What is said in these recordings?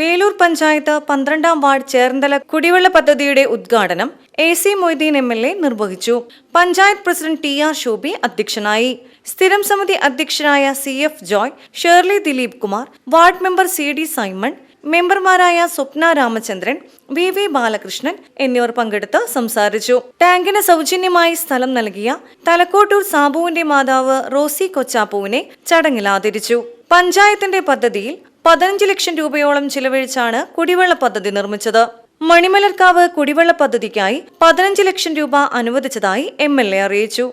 വേലൂർ പഞ്ചായത്ത് പന്ത്രണ്ടാം വാർഡ് ചേർന്തല കുടിവെള്ള പദ്ധതിയുടെ ഉദ്ഘാടനം A C Moideen M L A നിർവഹിച്ചു. Panchayat president T R Shobhi അധ്യക്ഷനായി. സ്ഥിരം സമിതി അധ്യക്ഷനായ C F Joy Shirley Dileep Kumar ward member C D Simon മെമ്പർമാരായ സ്വപ്ന രാമചന്ദ്രൻ വി വി ബാലകൃഷ്ണൻ എന്നിവർ പങ്കെടുത്ത് സംസാരിച്ചു. ടാങ്കിന് സൗജന്യമായി സ്ഥലം നൽകിയ തലക്കോട്ടൂർ സാബുവിന്റെ മാതാവ് റോസി കൊച്ചാപ്പുവിനെ ചടങ്ങിൽ ആദരിച്ചു. പഞ്ചായത്തിന്റെ പദ്ധതിയിൽ പതിനഞ്ച് ലക്ഷം രൂപയോളം ചിലവഴിച്ചാണ് കുടിവെള്ള പദ്ധതി നിർമ്മിച്ചത്. മണിമലർക്കാവ് കുടിവെള്ള പദ്ധതിക്കായി പതിനഞ്ച് ലക്ഷം രൂപ അനുവദിച്ചതായി എം എൽ എ അറിയിച്ചു.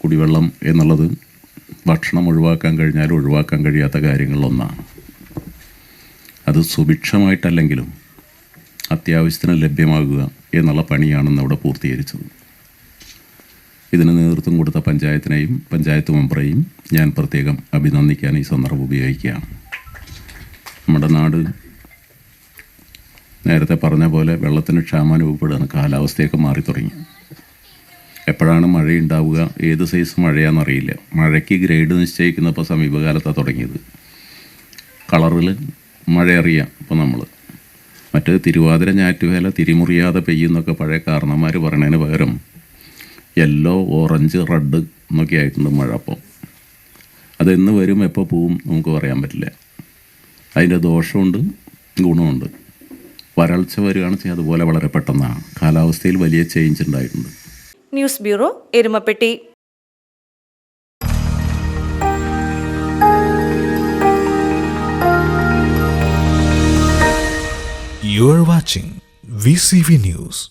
കുടിവെള്ളം എന്നുള്ളത് ഭക്ഷണം ഒഴിവാക്കാൻ കഴിഞ്ഞാൽ ഒഴിവാക്കാൻ കഴിയാത്ത കാര്യങ്ങളിലൊന്നാണ്. അത് സുഭിക്ഷമായിട്ടല്ലെങ്കിലും അത്യാവശ്യത്തിന് ലഭ്യമാകുക എന്നുള്ള പണിയാണ് ഇന്ന് ഇവിടെ പൂർത്തീകരിച്ചത്. ഇതിന് നേതൃത്വം കൊടുത്ത പഞ്ചായത്തിനെയും പഞ്ചായത്ത് മെമ്പറേയും ഞാൻ പ്രത്യേകം അഭിനന്ദിക്കാൻ ഈ സന്ദർഭം ഉപയോഗിക്കുകയാണ്. നമ്മുടെ നാട് നേരത്തെ പറഞ്ഞ പോലെ വെള്ളത്തിന് ക്ഷാമം അനുഭവപ്പെടുകയാണ് കാലാവസ്ഥയൊക്കെ മാറി തുടങ്ങി. എപ്പോഴാണ് മഴയുണ്ടാവുക? ഏത് സൈസ് മഴയാണെന്നറിയില്ല. മഴയ്ക്ക് ഗ്രേഡ് നിശ്ചയിക്കുന്നപ്പോൾ സമീപകാലത്താണ് തുടങ്ങിയത്. കളറിൽ മഴ അറിയാം ഇപ്പോൾ നമ്മൾ. മറ്റേ തിരുവാതിര ഞാറ്റുവേല തിരിമുറിയാതെ പെയ്യുന്നൊക്കെ പഴയ കാരണന്മാർ പറയണതിന് പകരം യെല്ലോ ഓറഞ്ച് റെഡ് എന്നൊക്കെ ആയിട്ടുണ്ട് മഴ അപ്പം. അതെന്ന് വരും എപ്പോൾ പോവും നമുക്ക് പറയാൻ പറ്റില്ല. അതിന്റെ ദോഷമുണ്ട് ഗുണമുണ്ട്. വരൾച്ച വരികയാണ് ചെയ്യുക അതുപോലെ വളരെ പെട്ടെന്നാണ്. കാലാവസ്ഥയിൽ വലിയ ചേഞ്ച് ഉണ്ടായിട്ടുണ്ട്. News bureau Erumapetty. You are watching VCV News.